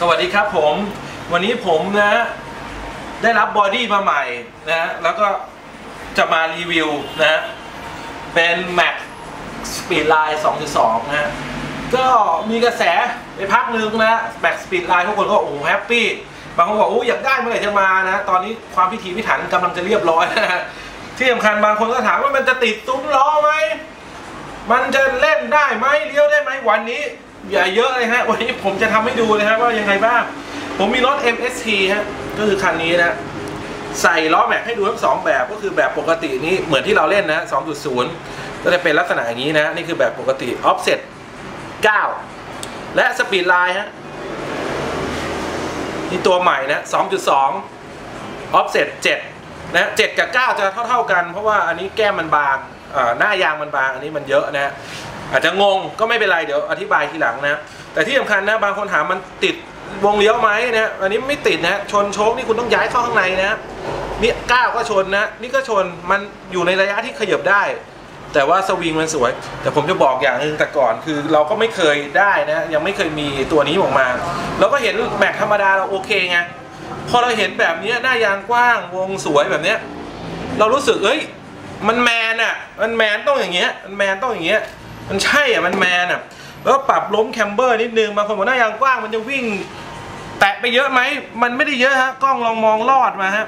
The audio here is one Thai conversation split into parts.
สวัสดีครับผม วันนี้ผมนะได้รับบอดี้มาใหม่นะแล้วก็จะมารีวิวนะเป็น Mac Speedline 2.2 นะก็มีกระแสไปพักนึงนะ Mac Speedline ทุกคนก็โอ้โหแฮปปี้บางคนบอกโอ้อยากได้เมื่อไหร่จะมานะ ตอนนี้ความพิถีพิถันกำลังจะเรียบร้อยนะที่สำคัญบางคนก็ถามว่ามันจะติดซุ้มล้อไหมมันจะเล่นได้ไหมเลี้ยวได้ไหมวันนี้ อย่าเยอะเลยฮะ วันนี้ผมจะทำให้ดูเลยฮะว่ายังไงบ้าง ผมมีรถ MST ฮะ ก็คือคันนี้นะ ใส่ล้อแม็กให้ดูทั้งสองแบบก็คือแบบปกตินี้เหมือนที่เราเล่นนะ 2.0 ก็จะเป็นลักษณะอย่างนี้นะ นี่คือแบบปกติ offset 9และ speed line ฮะ นี่ตัวใหม่นะ 2.2 offset 7นะ7กับ 9 จะเท่า ๆกัน เพราะว่าอันนี้แก้มมันบางหน้ายางมันบาง อันนี้มันเยอะนะ อาจจะงงก็ไม่เป็นไรเดี๋ยวอธิบายทีหลังนะแต่ที่สำคัญนะบางคนถามมันติดวงเลี้ยวไหมนะอันนี้ไม่ติดนะชนโชคนี่คุณต้องย้ายเข้าข้างในนะนี่ก้าวก็ชนนะนี่ก็ชนมันอยู่ในระยะที่ขยับได้ แต่ว่าสวิงมันสวย แต่ผมจะบอกอย่างหนึ่งแต่ก่อนคือเราก็ไม่เคยได้นะยังไม่เคยมีตัวนี้ออกมาเราก็เห็นแม็กธรรมดาเราโอเคไงพอเราเห็นแบบนี้หน้ายางกว้างวงสวยแบบเนี้ยเรารู้สึกเอ้ยมันแมนอะมันแมนต้องอย่างเงี้ยมันแมนต้องอย่างเงี้ย มันใช่อะมันแมนอะแล้วปรับล้มแคมเบอร์นิดนึงบางคนบอกหน้ายางกว้างมันจะวิ่ง แตะไปเยอะไหมมันไม่ได้เยอะฮะกล้องลองมองลอดมาฮะ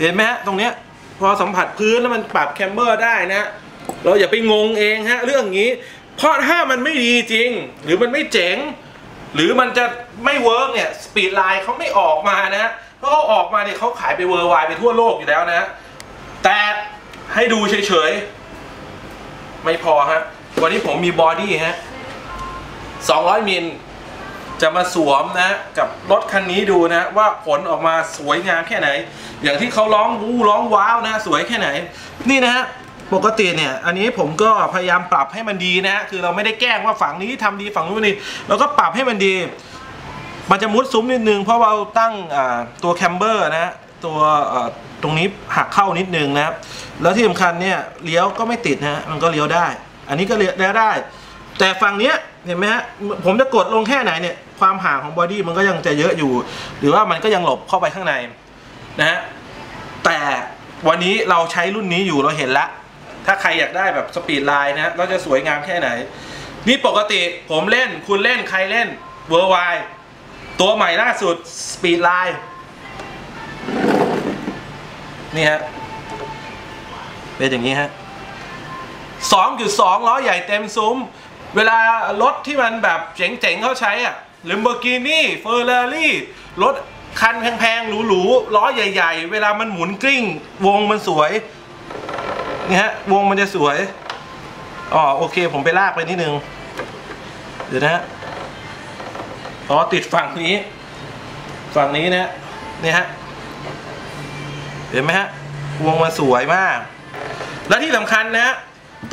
เห็นไหมฮะตรงเนี้ยพอสัมผัสพื้นแล้วมันปรับแคมเบอร์ได้นะเราอย่าไปงงเองฮะเรื่องนี้ เพราะถ้ามันไม่ดีจริง หรือมันไม่เจ๋ง หรือมันจะไม่เวิร์กเนี่ยสปีดไลน์เขาไม่ออกมานะเพราะเขาออกมาเนี่ยเขาขายไปเวอร์ไวไปทั่วโลกอยู่แล้วนะ แต่ให้ดูเฉยๆ ไม่พอฮะ วันนี้ผมมีบอดี้ฮะ 200 มิล จะมาสวมนะ กับรถคันนี้ดูนะ ว่าผลออกมาสวยงามแค่ไหน อย่างที่เขาร้องวู้ร้องว้าวนะ สวยแค่ไหน นี่นะฮะปกติเนี่ย อันนี้ผมก็พยายามปรับให้มันดีนะ คือเราไม่ได้แกล้งว่าฝั่งนี้ทำดีฝั่งนู้นนี่เราก็ปรับให้มันดี มันจะมุดซุ้มนิดนึงเพราะเราตั้งตัวแคมเบอร์นะฮะตัวตรงนี้หักเข้านิดนึงนะครับ แล้วที่สำคัญเนี่ยเลี้ยวก็ไม่ติดนะฮะมันก็เลี้ยวได้ อันนี้ก็เลี้ยวได้ แต่ฝั่งเนี้ยเห็นไหมฮะผมจะกดลงแค่ไหนเนี่ยความห่างของบอดี้มันก็ยังจะเยอะอยู่ หรือว่ามันก็ยังหลบเข้าไปข้างในนะฮะแต่วันนี้เราใช้รุ่นนี้อยู่เราเห็นละ ถ้าใครอยากได้แบบสปีดไลน์นะเราจะสวยงามแค่ไหน นี่ปกติผมเล่นคุณเล่นใครเล่นเวอร์ไวตัวใหม่ล่าสุด Speed Line นี่ฮะเป็นอย่างนี้ฮะ 2.2 ล้อใหญ่เต็มซุ้ม เวลารถที่มันแบบเจ๋งๆเขาใช้อะลิมเบอร์กินี่เฟอร์รารี่รถคันแพงๆหรูๆล้อใหญ่ ๆ เวลามันหมุนกลิ้ง วงมันสวยนี่ฮะวงมันจะสวยอ๋อโอเค ผมไปลากไปนิดนึง เดี๋ยวนะฮะอ๋อติดฝั่งนี้ ฝั่งนี้นะนี่ฮะเห็นไหมฮะวงมาสวยมาก และที่สำคัญนะ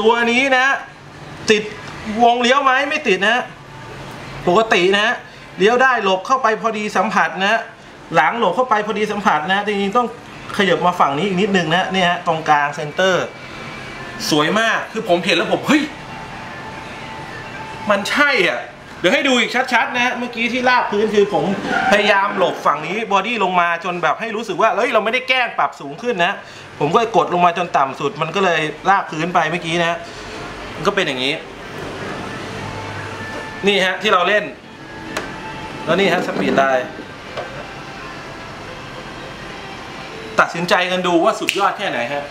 ตัวนี้นะ ติดวงเลี้ยวไหมไม่ติดนะ ปกตินะ เลี้ยวได้หลบเข้าไปพอดีสัมผัสนะ หลังหลบเข้าไปพอดีสัมผัสนะจริงๆต้องขยับมาฝั่งนี้อีกนิดนึงนะเนี่ยตรงกลางเซนเตอร์ สวยมากคือผมเห็นแล้วผมเฮ้ยมันใช่อะ เดี๋ยวให้ดูอีกชัดๆนะเมื่อกี้ที่ลากพื้นคือผมพยายามหลบฝั่งนี้บอดี้ลงมาจนแบบให้รู้สึกว่าเฮ้ยเราไม่ได้แกล้งปรับสูงขึ้นนะ ผมก็กดลงมาจนต่ำสุด มันก็เลยลากพื้นไปเมื่อกี้นะมันก็เป็นอย่างนี้ นี่ฮะที่เราเล่น แล้วนี่ฮะสปีดไลน์ตัดสินใจกันดูว่าสุดยอดแค่ไหนฮะ